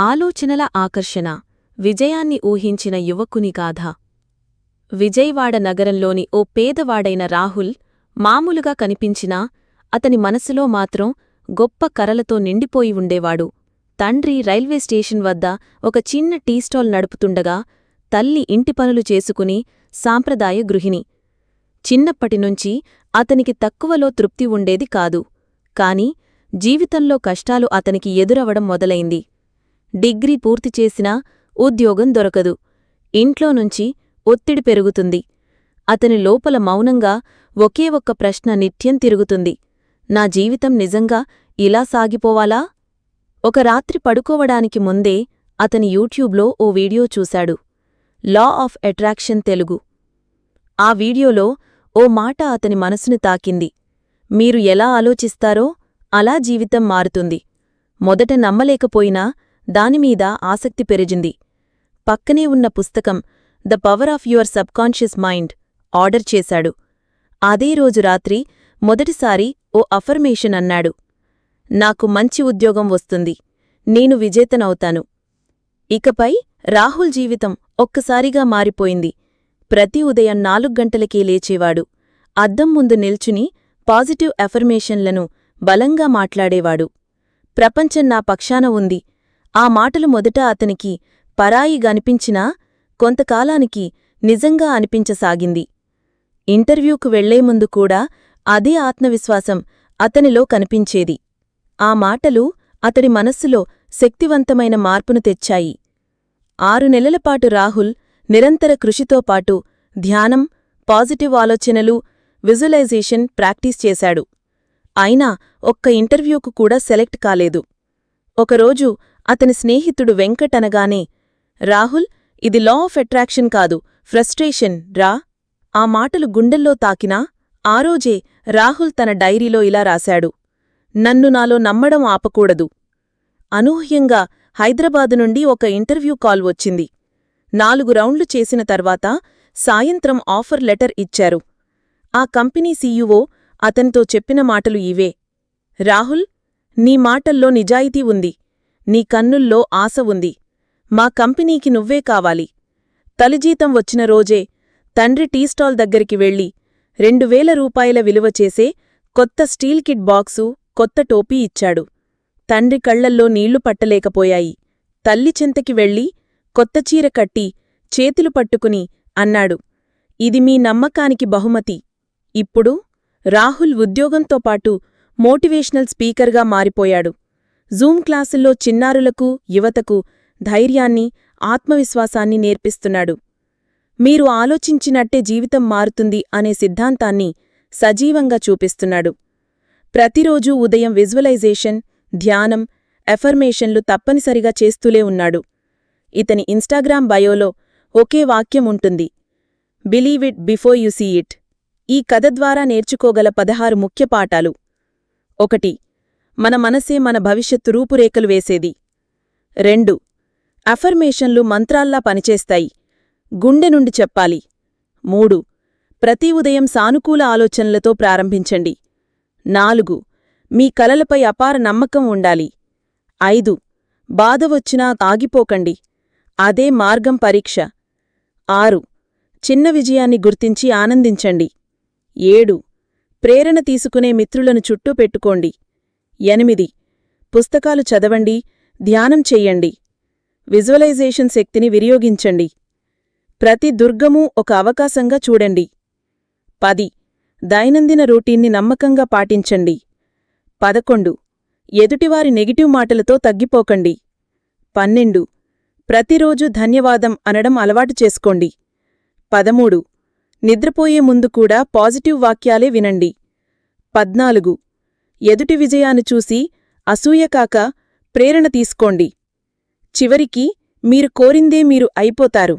ఆలోచనల ఆకర్షణ విజయాన్ని ఊహించిన యువకుని గాథ. విజయవాడ నగరంలోని ఓ పేదవాడైన రాహుల్ మామూలుగా కనిపించినా అతని మనసులో మాత్రం గొప్ప కరలతో నిండిపోయి ఉండేవాడు. తండ్రి రైల్వే స్టేషన్ వద్ద ఒక చిన్న టీ స్టాల్ నడుపుతుండగా తల్లి ఇంటి పనులు చేసుకుని సాంప్రదాయ గృహిణి. చిన్నప్పటినుంచి అతనికి తక్కువలో తృప్తి ఉండేది కాదు. కాని జీవితంలో కష్టాలు అతనికి ఎదురవడం మొదలైంది. డిగ్రీ పూర్తి చేసినా ఉద్యోగం దొరకదు. ఇంట్లో నుంచి ఒత్తిడి పెరుగుతుంది. అతని లోపల మౌనంగా ఒకే ఒక్క ప్రశ్న నిత్యం తిరుగుతుంది. నా జీవితం నిజంగా ఇలా సాగిపోవాలా? ఒక రాత్రి పడుకోవడానికి ముందే అతని యూట్యూబ్లో ఓ వీడియో చూశాడు. Law of attraction Telugu. ఆ వీడియోలో ఓ మాట అతని మనసుని తాకింది. మీరు ఎలా ఆలోచిస్తారో అలా జీవితం మారుతుంది. మొదట నమ్మలేకపోయినా దానిమీద ఆసక్తి పెరిగింది. పక్కనే ఉన్న పుస్తకం the power of your subconscious mind order చేశాడు. అదే రోజు రాత్రి మొదటిసారి ఓ అఫర్మేషన్ అన్నాడు. నాకు మంచి ఉద్యోగం వస్తుంది. నేను విజేతనవుతాను ఇకపై రాహుల్ జీవితం ఒక్కసారిగా మారిపోయింది. ప్రతి ఉదయం నాలుగు గంటలకే లేచేవాడు. అద్దం ముందు నిల్చుని పాజిటివ్ అఫర్మేషన్లను బలంగా మాట్లాడేవాడు. ప్రపంచం నా పక్షాన ఉంది. ఆ మాటలు మొదట అతనికి పరాయి గనిపించినా కొంతకాలానికి నిజంగా అనిపించసాగింది. ఇంటర్వ్యూకు వెళ్ళే ముందు కూడా అదే ఆత్మవిశ్వాసం అతనిలో కనిపించేది. ఆ మాటలు అతడి మనస్సులో శక్తివంతమైన మార్పును తెచ్చాయి. ఆరు నెలలపాటు రాహుల్ నిరంతర కృషితో పాటు ధ్యానం పాజిటివ్ ఆలోచనలు విజువలైజేషన్ ప్రాక్టీస్ చేశాడు. అయినా ఒక్క ఇంటర్వ్యూకు కూడా సెలెక్ట్ కాలేదు. ఒకరోజు అతని స్నేహితుడు వెంకట్ అనగానే రాహుల్ ఇది లా ఆఫ్ అట్రాక్షన్ కాదు ఫ్రస్ట్రేషన్ రా. ఆ మాటలు గుండెల్లో తాకినా ఆ రోజే రాహుల్ తన డైరీలో ఇలా రాశాడు నన్ను నాలో నమ్మడం ఆపకూడదు. అనూహ్యంగా హైదరాబాదు నుండి ఒక ఇంటర్వ్యూ కాల్ వచ్చింది. నాలుగు రౌండ్లు చేసిన తర్వాత సాయంత్రం ఆఫర్ లెటర్ ఇచ్చారు. ఆ కంపెనీ సీఈఓ అతనితో చెప్పిన మాటలు ఇవే. రాహుల్ నీ మాటల్లో నిజాయితీ ఉంది. నీ కన్నుల్లో ఆశ ఉంది. మా కంపెనీకి నువ్వే కావాలి. తలిజీతం వచ్చిన రోజే తండ్రి టీస్టాల్ దగ్గరికి వెళ్ళి రెండు వేల రూపాయల విలువ చేసే కొత్త స్టీల్ కిట్ బాక్సు కొత్త టోపీ ఇచ్చాడు. తండ్రి కళ్ళల్లో నీళ్ళు పట్టలేకపోయాయి. తల్లి చింతకి వెళ్ళి కొత్త చీర కట్టి చేతులు పట్టుకుని అన్నాడు. ఇది మీ నమ్మకానికి బహుమతి. ఇప్పుడు రాహుల్ ఉద్యోగంతో పాటు మోటివేషనల్ స్పీకర్గా మారిపోయాడు. జూమ్ క్లాసుల్లో చిన్నారులకు యువతకు ధైర్యాన్ని ఆత్మవిశ్వాసాన్ని నేర్పిస్తున్నాడు. మీరు ఆలోచించినట్టే జీవితం మారుతుంది అనే సిద్ధాంతాన్ని సజీవంగా చూపిస్తున్నాడు. ప్రతిరోజూ ఉదయం విజువలైజేషన్ ధ్యానం ఎఫర్మేషన్లు తప్పనిసరిగా చేస్తూలే ఉన్నాడు. ఇతని ఇన్స్టాగ్రామ్ బయోలో ఒకే వాక్యం ఉంటుంది. Believe it before you see it ఈ కథ ద్వారా నేర్చుకోగల పదహారు ముఖ్య పాఠాలు. ఒకటి మన మనసే మన భవిష్యత్తు రూపురేఖలు వేసేది. రెండు అఫర్మేషన్లు మంత్రాల్లా పనిచేస్తాయి. గుండె నుండి చెప్పాలి. మూడు ప్రతి ఉదయం సానుకూల ఆలోచనలతో ప్రారంభించండి. నాలుగు మీ కలలపై అపార నమ్మకం ఉండాలి. ఐదు బాధ వచ్చినా ఆగిపోకండి. అదే మార్గం పరీక్ష. ఆరు చిన్న విజయాన్ని గుర్తించి ఆనందించండి. ఏడు ప్రేరణ తీసుకునే మిత్రులను చుట్టూ పెట్టుకోండి. ఎనిమిది. పుస్తకాలు చదవండి ధ్యానం చెయ్యండి. విజువలైజేషన్ శక్తిని వినియోగించండి. ప్రతి దుర్గమూ ఒక అవకాశంగా చూడండి. పది. దైనందిన రూటీన్ని నమ్మకంగా పాటించండి. పదకొండు. ఎదుటివారి నెగిటివ్ మాటలతో తగ్గిపోకండి. పన్నెండు. ప్రతిరోజు ధన్యవాదం అనడం అలవాటు చేసుకోండి. పదమూడు. నిద్రపోయే ముందు కూడా పాజిటివ్ వాక్యాలే వినండి. పద్నాలుగు. ఎదుటి విజయాన్ని చూసి అసూయకాక ప్రేరణ తీసుకోండి. చివరికి మీరు కోరిందే మీరు అయిపోతారు.